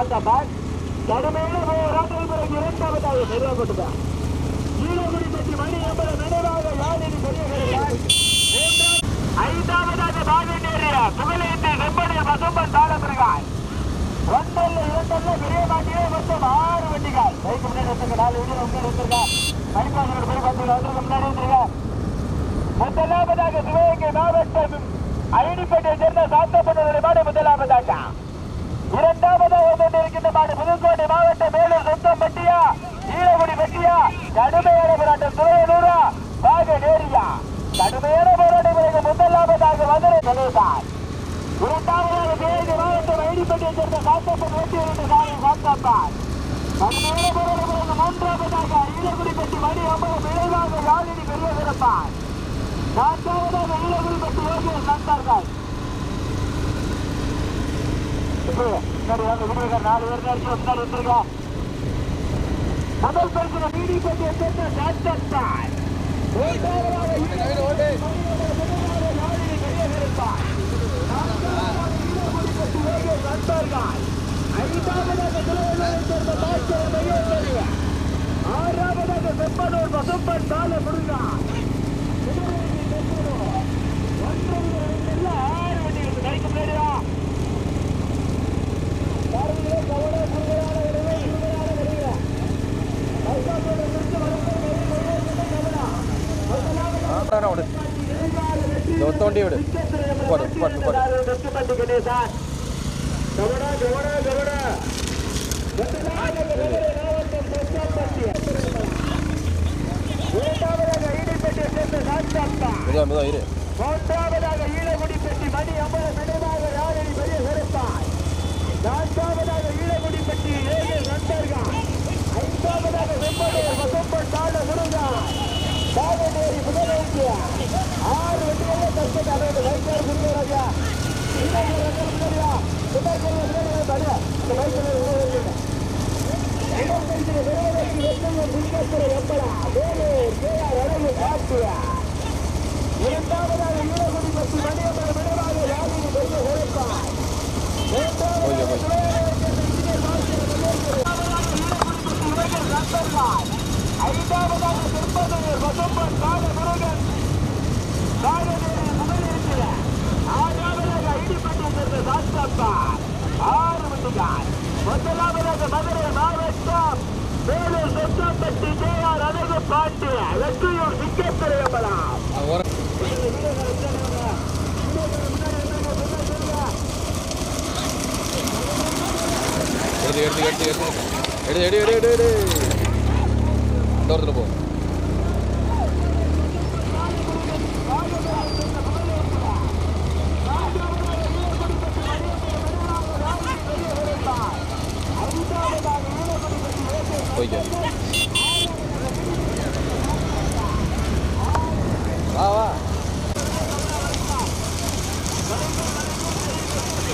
ஐடிப்பட்டி கடுமையான போராட்டம் பிறகு இரண்டாவதாக நிறுவப்பட்டதா ஈழகுடிப்பட்டி மணி என்பது நினைவாக யாழினி பெரியவர்கள் ஐந்தாவதாக பாகண்டேறிய புகழேந்தி செம்படி பசும்பன் தாளமிருகாய் ஒன்றல்ல இரண்டல்ல பெரிய மாட்டியே மொத்தம் ஆறு வண்டிகள். பைக்கு முன்னாடி வச்சிருக்க நாலு வீடு முன்னாடி வச்சிருக்க மணிப்பாசனோட பேர் பத்து வந்துருக்க முன்னாடி வச்சிருக்க முதலாவதாக சிவகங்கை மாவட்டம் ஐடிப்பட்டியை சேர்ந்த சாத்தப்பட்ட மாடு முதலாவதாக. இரண்டாவதாக கொண்டிருக்கின்ற மாடு புதுக்கோட்டை மாவட்டம் மேலூர் சொந்தம் பட்டியா ஈழகுடி பட்டியா கடுமையான போராட்டம் துறையனூரா பாக நேரியா கடுமையான போராட்டம் பிறகு முதலாவதாக மதுரை கணேசார் இரண்டாவதாக தேனி மாவட்டம் ஐடிப்பட்டியை சேர்ந்த சாத்தப்பன் வெட்டி இரண்டு சாமி சாத்தாப்பார் கடுமையான போராட்டம் பிறகு மூன்றாவதாக ஈழகுடி பட்டி மணி அம்பலம் விளைவாக யாழினி பெரிய சிறப்பார். நான்காவதாக ஈழகுடி பட்டி யோகேஷ் நந்தார்கள் நாலு பேர் நேரத்தில் முன்னாடி வந்திருக்கா முதல் பரிசு நீடி பற்றிய சேர்ந்த சாத்தத்தார் ஆறாவதாக செப்பனூர் பசுப்பன் சால முருகா ஆறு வண்டிகளுக்கு கைக்கு முன்னாடியா ஆ விடு போடு போடு போடு மெதுவா மெதுவா இரு மூன்றாவதாக ஈழகுடி பெட்டி மணி அம்பல நினைவாக நான்காவதாக ஈழகுடி பெட்டி ஏழு நண்பர்கள் ஐந்தாவதாக வெம்படையர் வசம்பன் தாழ முருகா பாகநேரி முதலேந்தியா ஆறு வெற்றிகளை தற்போது அதாவது வைத்தார் குருவராஜா இரண்டாவதாக ஈழகுடி பற்றி மணியம்மன் விரைவாக யாழினி பெரிய சிறப்பாய் போய் போய் ஐந்தாவதாக திருப்பதியூர் வசம்பன் கால முருகன் காலநேரி முதலிருக்கிற ஆறாவதாக ஐடிப்பட்டி சேர்ந்த சாஸ்தாப்பா ஆறு வண்டிகள் முதலாவதாக மதுரை மாவட்டம் வேலூர் சொத்தம்பட்டி ஜே ஆர் அழகு பாண்டிய வெற்றியூர் சிங்கத்திரையம்பலம் ஓரம் எடுத்து எடுத்து எடுத்து எடுத்து. எடு எடு எடு எடு எடு. இந்த ஒருத்தர் போ போய்க்க வா வா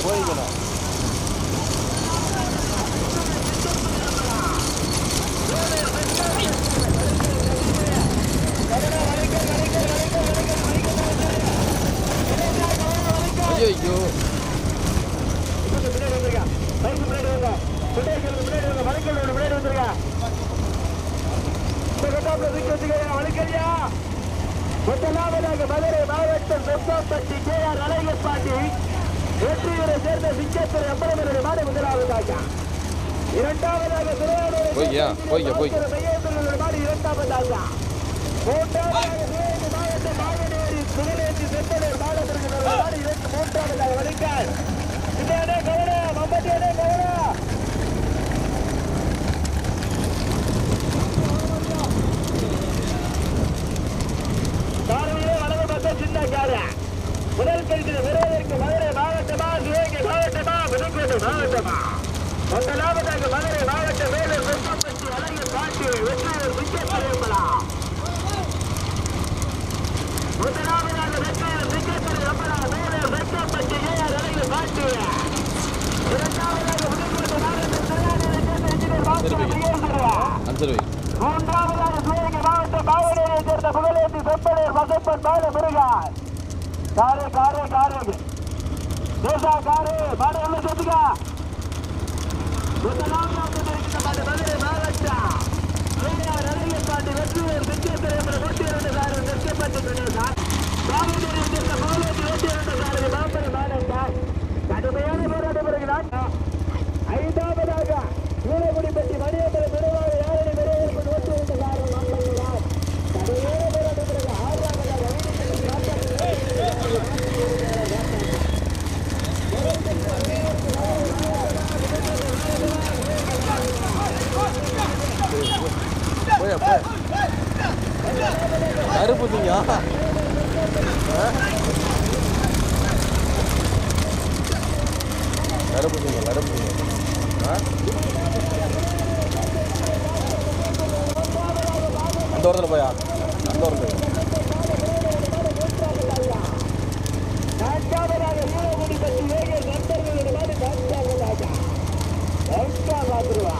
போய்க்கணும் ஐயோ ஐயோ முதலாவதாக மதுரை மாவட்டம் சொப்பம்பட்டி கே ஆர் அழகப்பாண்டி வெற்றியூரை சேர்ந்த சிங்கத்துறை அம்பலமனுடைய மாடு முதலாவதாக இரண்டாவதாக திருவாரூரை போய்யா, போய்யா, போய்யா. மையேந்திரனுடைய மாடு இரண்டாவதாக மூன்றாவதாக சிவகங்கை மாவட்டம் மாவனேரி சுகநேந்தி செம்பனூர் மாவட்டத்திற்கு மாடு இரண்டு மூன்றாவதாக வலிக்கால் பின்னாடி கவனம் மம்பட்டியானே கவனம் காலையிலே வலது பக்கம் சின்ன காரு முதல் பரிசு பெறுவதற்கு மதுரை மாவட்டமா சிவகங்கை மாவட்டமா புதுக்கோட்டை மாவட்டமா. முதலாவதாக மதுரை மாவட்ட வேலூர் வெப்பப்பட்டி அழகிய பாட்டில் வெற்றியூர் விஜயபுரியம்பலா முதலாவதாக வெற்றியூர் விஜயபுரியம்பலா வேலூர் வெப்பப்பட்டி ஏஆர் அழகிய பாட்டில் இரண்டாவதாக புதுக்கோட்டை மாவட்டம் சரியான இன்ஜினியர் பாஸ்கர் மூன்றாவதாக சிவகங்கை மாவட்டம் பாவனூரை சேர்ந்த புகழேந்தி செப்பனேர் வசப்பன் பால முருகார் காரே காரே காரே தேசா காரே மாடு எல்லாம் சேர்த்துக்கா. பாபு தெரிவித்த கோலத்தில் வெற்றி இரண்டு சாரதி பாப்பன் அப்போ. கருப்புதிங்க கருப்புதிங்க கருப்புதிங்க அந்த ஓரத்தில் போயா? அந்த ஓரத்தில். நண்பர்களோட மாதிரி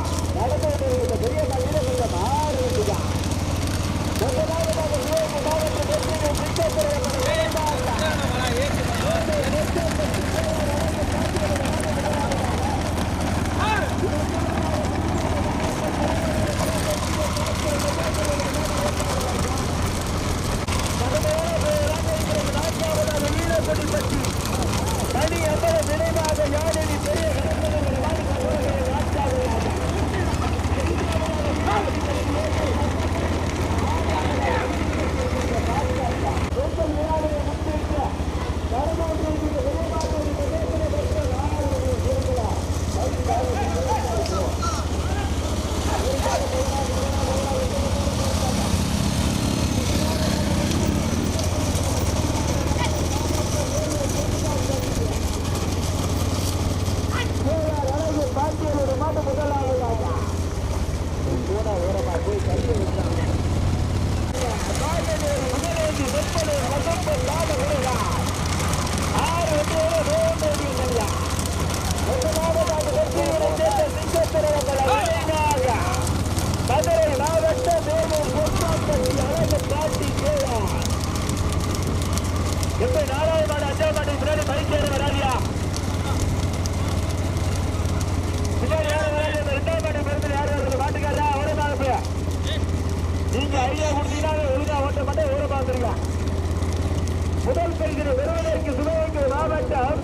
திருக்கல்கிரி வருவதற்கு சிவகங்கை மாவட்டம்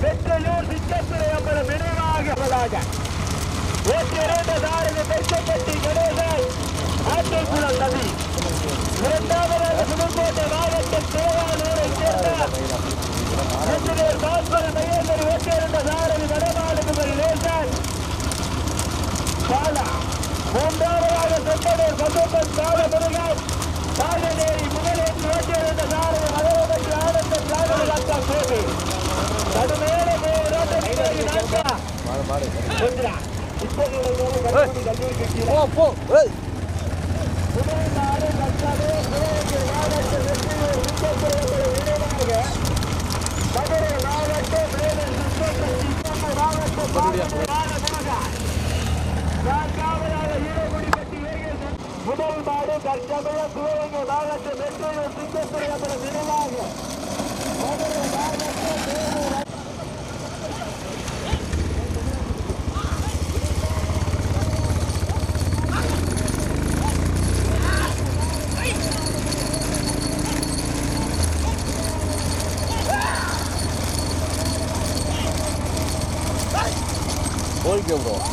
பெற்றலூர் சித்தத்துறை அம்பலம் நினைவாக ஒற்றிரண்ட தாரதி பெற்றப்பட்டி கணேசன் ஆற்றல்குளம் நதி. இரண்டாவதாக புதுக்கோட்டை மாவட்டம் திருவாரூரை சேர்ந்த மூன்றாவதாக செப்பனூர் சந்தோபன் கால முருகன் சாரநேரி முதலேற்று ஒற்றிரண்ட தாரதி ಹೋರಾಟ ಕೋಟಿ ತದಮೇಲೆ ಹೋರಾಟ ಇಪ್ಪತ್ತು ಗಂಟೆ 경우로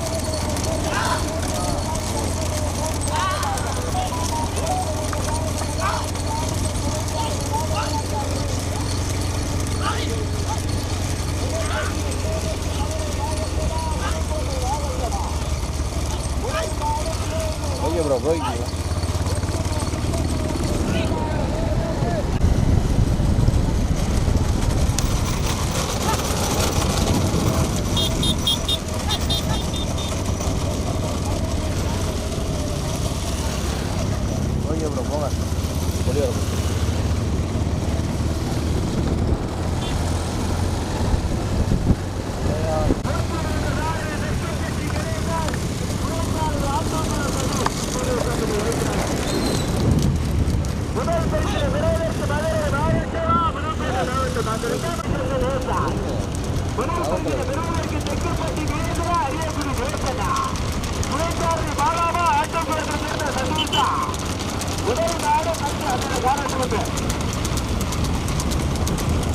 மற்றும் அதனை காரணத்துக்கு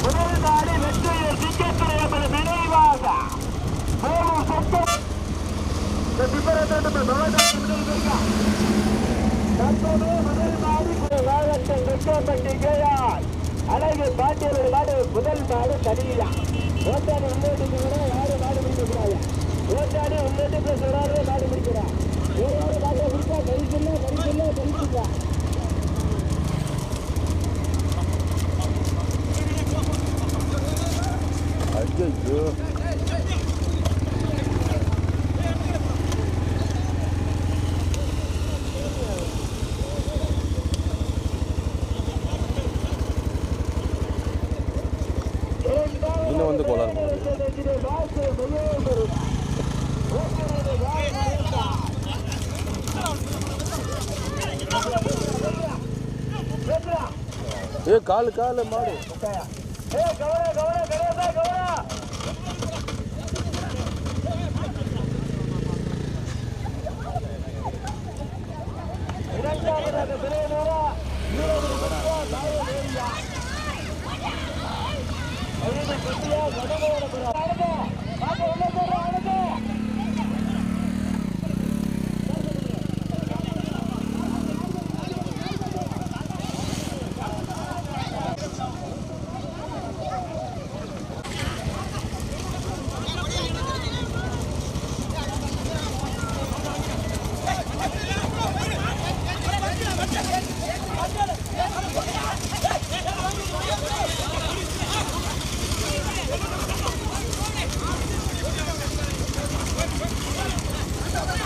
முதல் நாடு வெற்றியை சிக்கத்துறை என்பது நினைவாக மேலும் சொத்தம் இந்த திப்பரத்தோட்டத்தில் பகவான் முதல் இருக்கா தற்போது முதல் நாடு வாழட்டும் வெட்டப்பட்டி கேயார் அழகு பாட்டியலோட நாடு முதல் நாடு தனியா ஓட்டாடி உள்ளேட்டுக்கு கூட யாரும் நாடு பிடிக்கக்கூடாது ஓட்டாடி உள்ளேட்டு பிளஸ் ஒரு ஆறு நாடு பிடிக்கிறா ஒரு ஆறு நாடு பிடிச்சா பரிசுல பரிசுல பரிசுல ஐயோ இன்னும் வந்து கோளாறு பண்ணுது. ஏ காலு காலு மாடு. போய்க்கிறேன்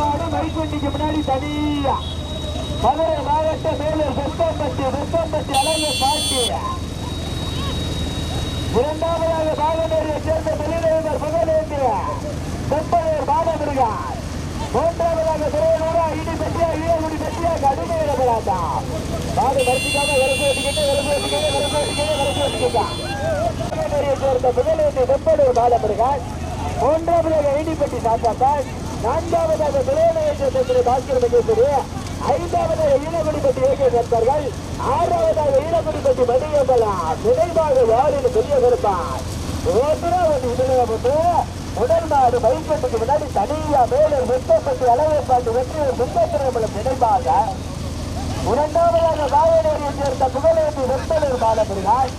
முதல் நாடு முன்னாடி தனியா மதுரை மாவட்ட மேலூர் வெப்பம்பட்டி வெப்பம்பட்டி அழகு பாட்டி. இரண்டாவதாக பாகமேரியை சேர்ந்த தொழிலதிபர் புகழேந்திய செப்பனூர் பாலமுருகன். மூன்றாவதாக துறையூரா இடி பெட்டியா ஈழகுடி பெட்டியா கடுமை போராட்டா பாடு வரிசைக்காக விரசு வச்சுக்கிட்டு விரசு வச்சுக்கிட்டு விரசு வச்சுக்கிட்டு விரசு வச்சுக்கிட்டான் பாகனேரியை சேர்ந்த புகழேந்தி செப்பனூர் பாலமுருகன். மூன்றாவதாக இடிப்பட்டி சாத்தாத்தான் நான்காவதாக துறைநகர் சேர்ந்த திரு பாஸ்கர் மகேஸ்வரி ஐந்தாவதாக ஈழகுடிப்பட்டி ஏகே சர்க்கார்கள் ஆறாவதாக ஈழகுடிப்பட்டி மணியம்பலா நினைவாக யாரின் பெரிய கருப்பான் முதல் நாடு பைப்பட்டுக்கு முன்னாடி தனியா மேலூர் அளவை பார்த்து வெற்றியூர் சுந்தரமலம் நினைவாக இரண்டாவதாக வாயனேரியை சேர்ந்த புகழேந்தி வெப்பலூர் பாலமுருகாய்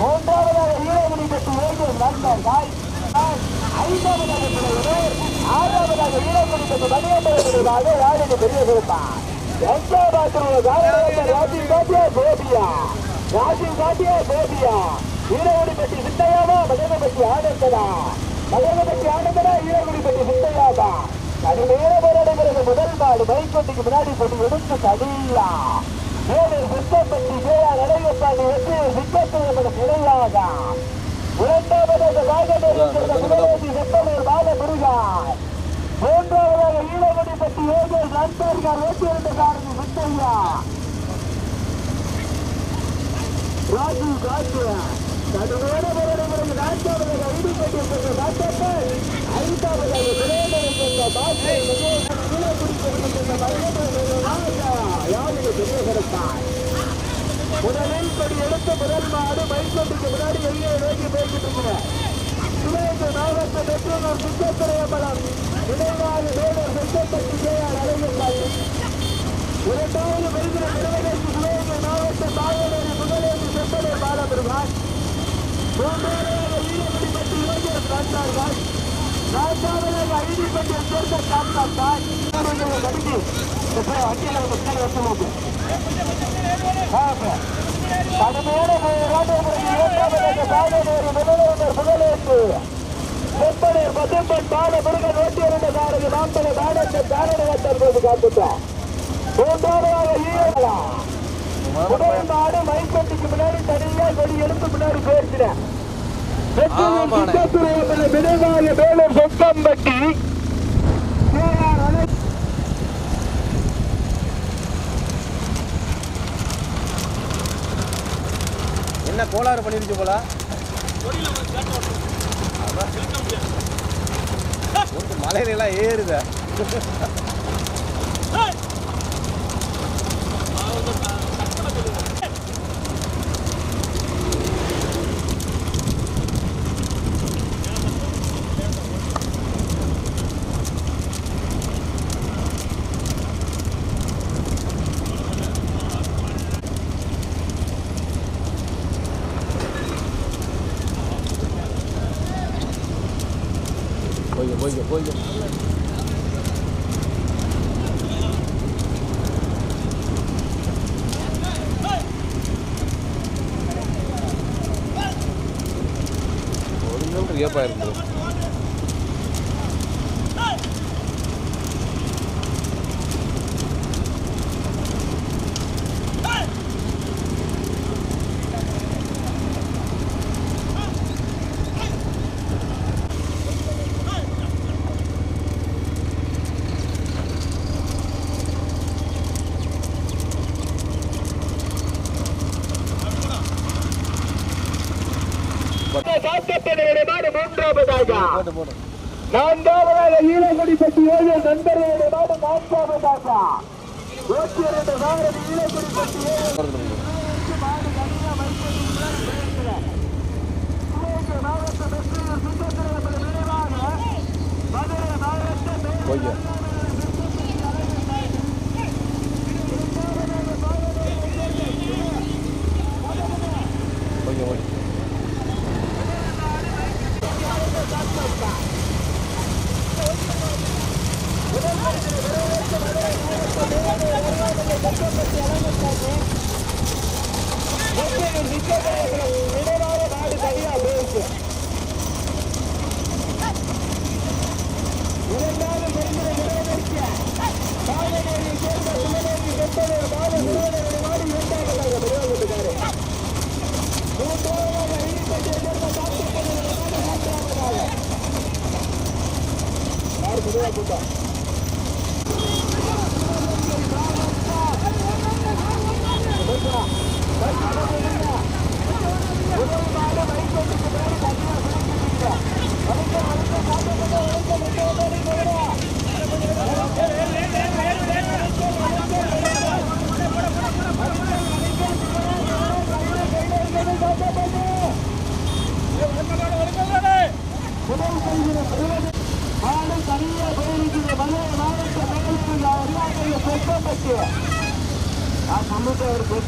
மூன்றாவதாக ஈழகுடி பெற்று ஏகே நண்பர்கள். ஐந்தாவதாக துணைவர் ஆறாவதாக ஈழகுடி பெற்று மணியம்பலம் நினைவாக யாரின் பெரிய கருப்பான் எங்காபாத்திரம் ராஜீவ் காட்டியா கோபியா ராஜீவ் காட்டியா கோபியா ஈரோடு பெட்டி சிந்தையாவா மகனப்பட்டி ஆனந்தனா மகனப்பட்டி ஆனந்தனா ஈரோடு பெட்டி சிந்தையாவா கடுமையான போராடுகிறது முதல் நாடு மைக்கொட்டிக்கு முன்னாடி போட்டு எடுத்து தடியா மேலே சுத்தப்பட்டி ஜெயா நடையப்பாண்டி வெற்றி சிக்கத்தில் நிலையாக இரண்டாவதாக வாகனேரி முதலமைச்சர் செப்பனூர் பால முருகன் நாட்டார்கள் ஓட்டி வந்த காரணி முத்தையா ராஜு காட்டு கடுமையான போராட்டங்களுக்கு நான்காவது ஐடி பெற்றிருக்கிற நாட்டாக்கள் ஐந்தாவது விளையாட சென்ற பாஸ்கர் கீழே குடித்திருக்கின்ற யாருக்கு தெரிய கிடைத்தார். முதலில் படி எடுத்த முதல் மாடு மைக்கோட்டுக்கு முன்னாடி வெளியே நோக்கி போய்கிட்டு இருக்கிறார் சிவகங்கை மாவட்ட பெற்றோர் சுத்தத்திரையம்பலம் நினைவாக வேடர் சுத்தப்பட்டு ஜெயால் அலைகிறார் இரண்டாவது விருதுல நிறுவனத்திற்கு சிவகங்கை மாவட்ட பாவலரி முதலேந்து செப்பலை பாலமுருகான் மூன்றாவதாக ஈரப்பட்டி யோகியர் காட்டார்கள் நான்காவதாக ஐடிப்பட்டியில் சேர்ந்த காட்டாத்தாய் கடிக்கு வண்டியில் மக்கள் வசூலுக்கு கடுமையான செப்பனேர் பசும்பன் பாட முருகன் ஓட்டியிருந்த காரங்க நாற்பது நாடக காரணவத்தர் போது காத்துட்டோம் மூன்றாவதாக ஈரங்களா முதல் நாடு மைக்கட்டுக்கு முன்னாடி தனியா கொடி முன்னாடி போயிருக்கிறேன் விரைவாக மேலும் சொக்கம்பட்டி கேஆர் அலை என்ன கோளாறு பண்ணிருச்சு போல? ஒரு மலையில எல்லாம் ஏறுத. கிலோமீட்டர் ஏப்பா இருக்குது காக்கப்பட்டவருடைய நாடு மூன்றாவதாக போட்டு போட்டு நான்காவதாக ஈழக்குடிப்பட்டி ஏழு நண்பர்களுடைய நாடு நான்காவதாக நூற்றி இரண்டு சாரதி ஈழக்குடிப்பட்டி ஏழு போடுறது மாடு தனியா வைப்பது முன்னாடி பேசுகிறேன். சிவகங்கை மாவட்ட வெற்றியூர் சுந்தரத்திரப்பதி நினைவாக மதுரை மாவட்ட மேல் போய்ங்க போய்ங்க போய்ங்க நினைவாக நாடு தனியா பேசு இரண்டாவது பெருமிட நிறைவேற்ற பாலநேரியை சேர்ந்த சிவநேரி செப்பனூர் பால நிறுவனருடைய நாடு இரண்டாவதாக நிறைவேற்றுகிறாரு மூன்றாவதாக ஐம்பத்தியை சேர்ந்த காட்டுப்பண்ணுடைய நாடு மூன்றாவதாக யார் முதலாக கூட்டம் மாடு தனியாக போயிருக்கிற மதுரை மாவட்ட மேலிருந்து அறியாமையை சொற்பப்பட்டு நான் சொல்லிட்டு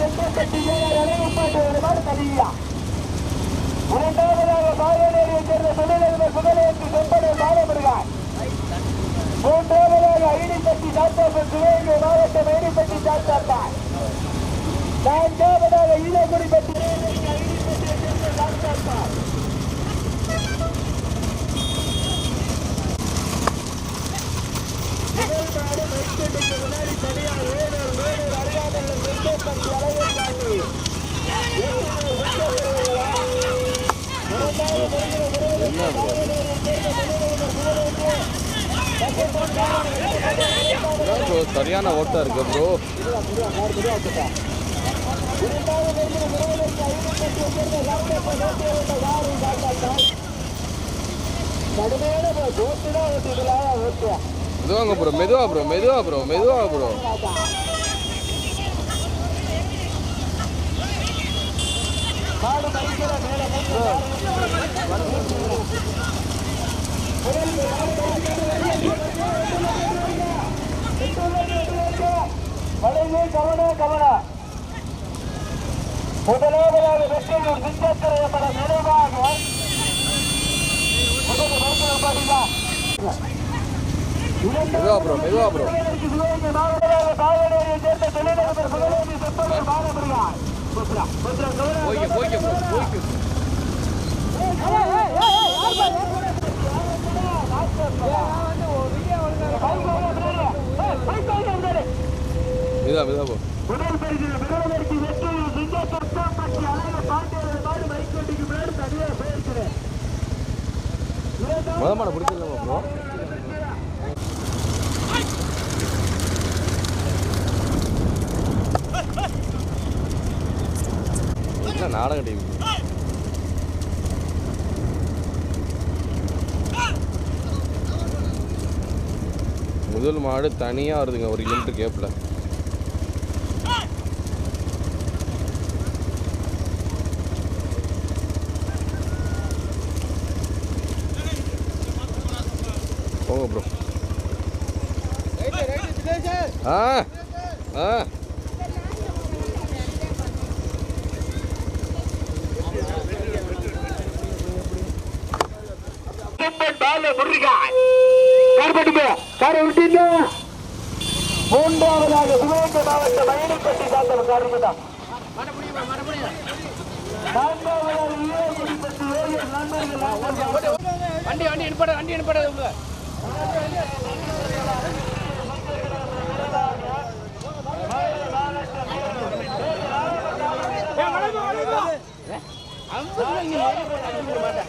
செங்கோட்டையார் அழகப்பாட்டு வருமாறு பதியா இரண்டாவதாக பாயநேரியை சேர்ந்த தொழிலதிபர் புகழேற்று செம்பனை பாலமுருகார் மூன்றாவதாக ஐடிப்பட்டி சாத்தாப்பன் சிவகங்கை மாவட்டம் ஐடிப்பட்டி சாத்தாப்பார் நான்காவதாக ஈழ சரியான ஓட்டா இருக்கு ப்ரோ மெதுவாங்க ப்ரோ மெதுவா ப்ரோ மெதுவா ப்ரோ மெதுவா ப்ரோ மாடு மறிக்கிற வளைவு கவன கவன. முதலாவதாக வெற்றியூர் புத்ரா புத்ரா கவன போய்க்க மெதுவா மெதுவா ப்ரோ முதல் பரிசு வெற்றி. அழக மாடு மைக்கோட்டிக்கு முன்னாடி தனியாக போயிருக்கிறேன். முத மாட பிடிச்சிடலாமா ப்ரோ என்ன நாடக டீம்? முதல் மாடு தனியாக வருதுங்க ஒரு கிலோமீட்டர் கேப்பில் போங்க ப்ரோ ஆ ஆ. மூன்றாவதாக சிவகங்கை மாவட்ட மயிலைப்பட்டி தாக்கல் காரணம் நான்காவதாக ஈரோடுபட்டி ஏரியல் நண்பர்கள் வண்டி வண்டி அனுப்பட வண்டி அனுப்பட உங்க. மாட்டேன்